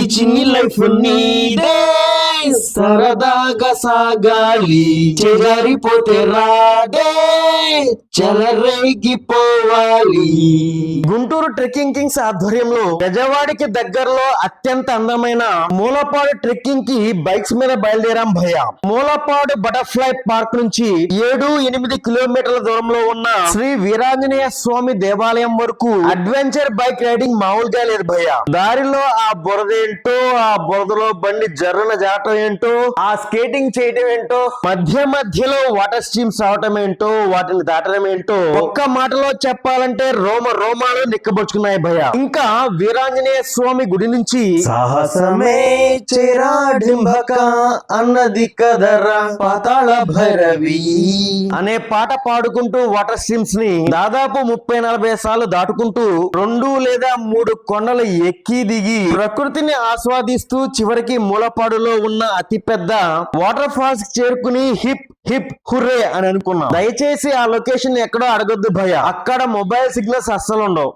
ఈ చిన్ని లైఫ్ నీదే సరదాగా సాగాలి చెజారిపోతే రాడే చెలరేగిపోవాలి. గుంటూరు ట్రెక్కింగ్ కింగ్స్ ఆధ్వర్యంలో గజవాడికి దగ్గరలో అత్యంత అందమైన మూలపాడు ట్రెక్కింగ్కి బైక్స్ మీద బయలుదేరాం భయ మూలపాడు బటర్ఫ్లై పార్క్ నుంచి ఏడు ఎనిమిది కిలోమీటర్ల దూరంలో ఉన్న శ్రీ వీరాంజనేయ స్వామి దేవాలయం వరకు అడ్వెంచర్ బైక్ రైడింగ్ మామూలుగా లేదు భయ దారిలో ఆ బురద ఏంటో ఆ బురదలో బండి జర్రన జాటం ఏంటో ఆ స్కేటింగ్ చేయటం ఏంటో మధ్య మధ్యలో వాటర్ స్ట్రీమ్స్ రావటం ఏంటో వాటిని దాటడం ఏంటో ఒక్క మాటలో చెప్పాలంటే రోమ రోమాలు నిక్కబొచ్చుకున్నాయి భయ ఇంకా వీరాంజనేయ స్వామి గుడి నుంచి సాహసమే చెరాడింబక అన్నది కదరా పాతాళ భైరవి. అనే పాట పాడుకుంటూ వాటర్ స్ట్రీమ్స్ని దాదాపు ముప్పై నలభై సార్లు దాటుకుంటూ రెండు లేదా మూడు కొండలు ఎక్కి దిగి ప్రకృతిని ఆస్వాదిస్తూ చివరికి మూలపాడులో ఉన్న అతిపెద్ద వాటర్ ఫాల్స్ చేరుకుని హిప్ హిప్ హుర్రే అని అనుకున్నాం. దయచేసి ఆ లొకేషన్ ఎక్కడో అడగొద్దు భయ అక్కడ మొబైల్ సిగ్నల్స్ అస్సలు ఉండవు